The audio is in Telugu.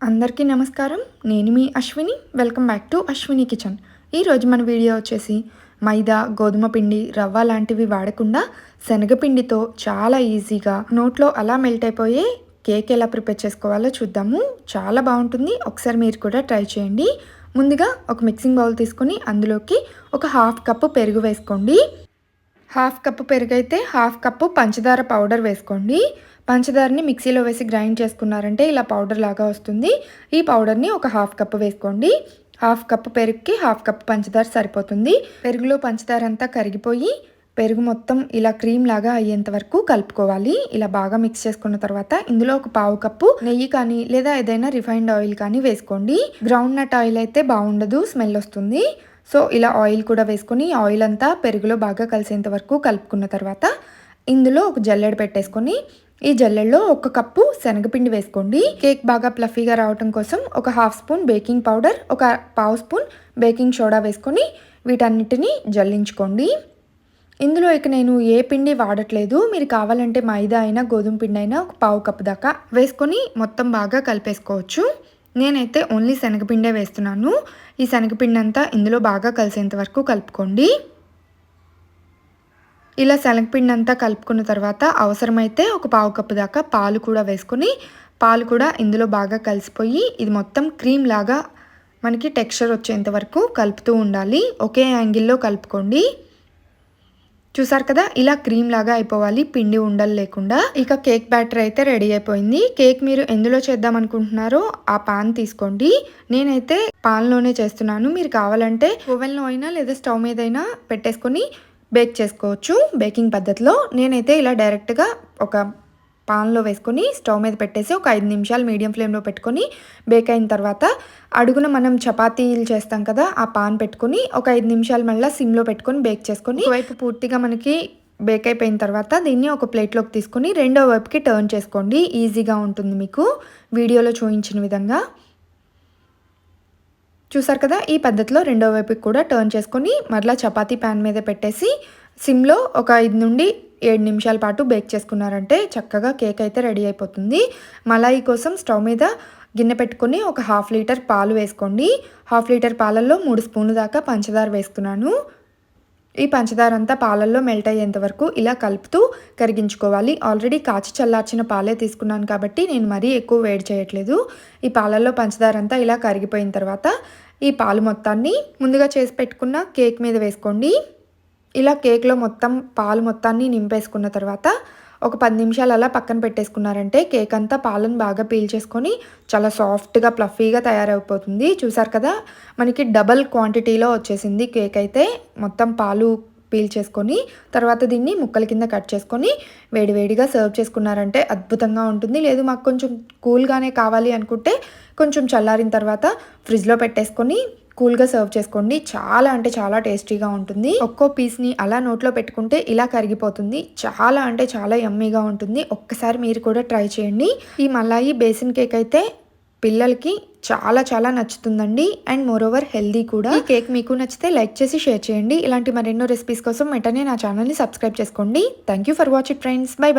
అందరికీ నమస్కారం. నేను మీ Ashwini. Welcome back to Ashwini kitchen ఈరోజు మన వీడియో వచ్చేసి మైదా గోధుమ పిండి రవ్వ లాంటివి వాడకుండా శనగపిండితో చాలా ఈజీగా నోట్లో అలా మెల్ట్ అయిపోయే కేక్ ఎలా ప్రిపేర్ చేసుకోవాలో చూద్దాము. చాలా బాగుంటుంది. ఒకసారి మీరు కూడా ట్రై చేయండి. ముందుగా ఒక మిక్సింగ్ బౌల్ తీసుకొని అందులోకి ఒక హాఫ్ కప్పు పెరుగు వేసుకోండి. హాఫ్ కప్పు పెరుగు అయితే హాఫ్ కప్పు పంచదార పౌడర్ వేసుకోండి. పంచదారని మిక్సీలో వేసి గ్రైండ్ చేసుకున్నారంటే ఇలా పౌడర్ లాగా వస్తుంది. ఈ పౌడర్ని ఒక హాఫ్ కప్పు వేసుకోండి. హాఫ్ కప్పు పెరుగుకి హాఫ్ కప్ పంచదార సరిపోతుంది. పెరుగులో పంచదార అంతా కరిగిపోయి పెరుగు మొత్తం ఇలా క్రీమ్ లాగా అయ్యేంత వరకు కలుపుకోవాలి. ఇలా బాగా మిక్స్ చేసుకున్న తర్వాత ఇందులో ఒక పావు కప్పు నెయ్యి కానీ లేదా ఏదైనా రిఫైన్డ్ ఆయిల్ కానీ వేసుకోండి. గ్రౌండ్ నట్ ఆయిల్ అయితే బాగుండదు స్మెల్ వస్తుంది. సో ఇలా ఆయిల్ కూడా వేసుకొని ఆయిల్ అంతా పెరుగులో బాగా కలిసేంత వరకు కలుపుకున్న తర్వాత ఇందులో ఒక జల్లెడ పెట్టేసుకొని ఈ జల్లెల్లో ఒక కప్పు శనగపిండి వేసుకోండి. కేక్ బాగా ప్లఫీగా రావటం కోసం ఒక హాఫ్ స్పూన్ బేకింగ్ పౌడర్ ఒక పావు స్పూన్ బేకింగ్ సోడా వేసుకొని వీటన్నిటిని జల్లించుకోండి. ఇందులో ఇక నేను ఏ పిండి వాడట్లేదు. మీరు కావాలంటే మైదా అయినా గోధుమ పిండి అయినా ఒక పావు కప్పు దాకా వేసుకొని మొత్తం బాగా కలిపేసుకోవచ్చు. నేనైతే ఓన్లీ శనగపిండే వేస్తున్నాను. ఈ శనగపిండి అంతా ఇందులో బాగా కలిసేంత వరకు కలుపుకోండి. ఇలా శనగపిండి అంతా కలుపుకున్న తర్వాత అవసరమైతే ఒక పావు కప్పు దాకా పాలు కూడా వేసుకొని పాలు కూడా ఇందులో బాగా కలిసిపోయి ఇది మొత్తం క్రీమ్ లాగా మనకి టెక్స్చర్ వచ్చేంత వరకు కలుపుతూ ఉండాలి. ఒకే యాంగిల్లో కలుపుకోండి. చూసారు కదా ఇలా క్రీమ్ లాగా అయిపోవాలి పిండి ఉండలు లేకుండా. ఇక కేక్ బ్యాటర్ అయితే రెడీ అయిపోయింది. కేక్ మీరు ఎందులో చేద్దాం అనుకుంటున్నారో ఆ పాన్ తీసుకోండి. నేనైతే పాన్లోనే చేస్తున్నాను. మీరు కావాలంటే ఓవెన్లో అయినా లేదా స్టవ్ మీద అయినా పెట్టేసుకొని బేక్ చేసుకోవచ్చు. బేకింగ్ పద్ధతిలో నేనైతే ఇలా డైరెక్ట్గా ఒక పాన్లో వేసుకొని స్టవ్ మీద పెట్టేసి ఒక ఐదు నిమిషాలు మీడియం ఫ్లేమ్లో పెట్టుకొని బేక్ అయిన తర్వాత అడుగున మనం చపాతీలు చేస్తాం కదా ఆ పాన్ పెట్టుకొని ఒక ఐదు నిమిషాలు మళ్ళీ సిమ్లో పెట్టుకొని బేక్ చేసుకొని వైపు పూర్తిగా మనకి బేక్ అయిపోయిన తర్వాత దీన్ని ఒక ప్లేట్లోకి తీసుకొని రెండో వైపుకి టర్న్ చేసుకోండి. ఈజీగా ఉంటుంది మీకు. వీడియోలో చూపించిన విధంగా. చూసారు కదా ఈ పద్ధతిలో రెండో వైపుకి కూడా టర్న్ చేసుకొని మరలా చపాతీ ప్యాన్ మీద పెట్టేసి సిమ్లో ఒక ఐదు నుండి ఏడు నిమిషాల పాటు బేక్ చేసుకున్నారంటే చక్కగా కేక్ అయితే రెడీ అయిపోతుంది. మలాయి కోసం స్టవ్ మీద గిన్నె పెట్టుకొని ఒక హాఫ్ లీటర్ పాలు వేసుకోండి. హాఫ్ లీటర్ పాలల్లో మూడు స్పూన్లు దాకా పంచదార వేసుకున్నాను. ఈ పంచదార అంతా పాలల్లో మెల్ట్ అయ్యేంత వరకు ఇలా కలుపుతూ కరిగించుకోవాలి. ఆల్రెడీ కాచి చల్లార్చిన పాలే తీసుకున్నాను కాబట్టి నేను మరీ ఎక్కువ వేడి చేయట్లేదు. ఈ పాలల్లో పంచదార అంతా ఇలా కరిగిపోయిన తర్వాత ఈ పాలు మొత్తాన్ని ముందుగా చేసి పెట్టుకున్న కేక్ మీద వేసుకోండి. ఇలా కేక్లో మొత్తం పాలు మొత్తాన్ని నింపేసుకున్న తర్వాత ఒక పది నిమిషాలు అలా పక్కన పెట్టేసుకున్నారంటే కేక్ అంతా పాలను బాగా పీల్చేసుకొని చాలా సాఫ్ట్గా ప్లఫీగా తయారైపోతుంది చూసారు కదా? మనకి డబల్ క్వాంటిటీలో వచ్చేసింది కేక్ అయితే. మొత్తం పాలు పీల్చేసుకొని తర్వాత దీన్ని ముక్కల కింద కట్ చేసుకొని వేడివేడిగా సర్వ్ చేసుకున్నారంటే అద్భుతంగా ఉంటుంది. లేదు మాకు కొంచెం కూల్గానే కావాలి అనుకుంటే కొంచెం చల్లారిన తర్వాత ఫ్రిడ్జ్లో పెట్టేసుకొని కూల్గా సర్వ్ చేసుకోండి. చాలా అంటే చాలా టేస్టీగా ఉంటుంది. ఒక్కో పీస్ని అలా నోట్లో పెట్టుకుంటే ఇలా కరిగిపోతుంది. చాలా అంటే చాలా యమ్మీగా ఉంటుంది. ఒక్కసారి మీరు కూడా ట్రై చేయండి. ఈ మలాయి బేసిన్ కేక్ అయితే పిల్లలకి చాలా చాలా నచ్చుతుందండి. అండ్ మోర్ ఓవర్ హెల్దీ కూడా. ఈ కేక్ మీకు నచ్చితే లైక్ చేసి షేర్ చేయండి. ఇలాంటి మరెన్నో రెసిపీస్ కోసం వెంటనే నా ఛానల్ని సబ్స్క్రైబ్ చేసుకోండి. Thank you watch it friends. Bye bye.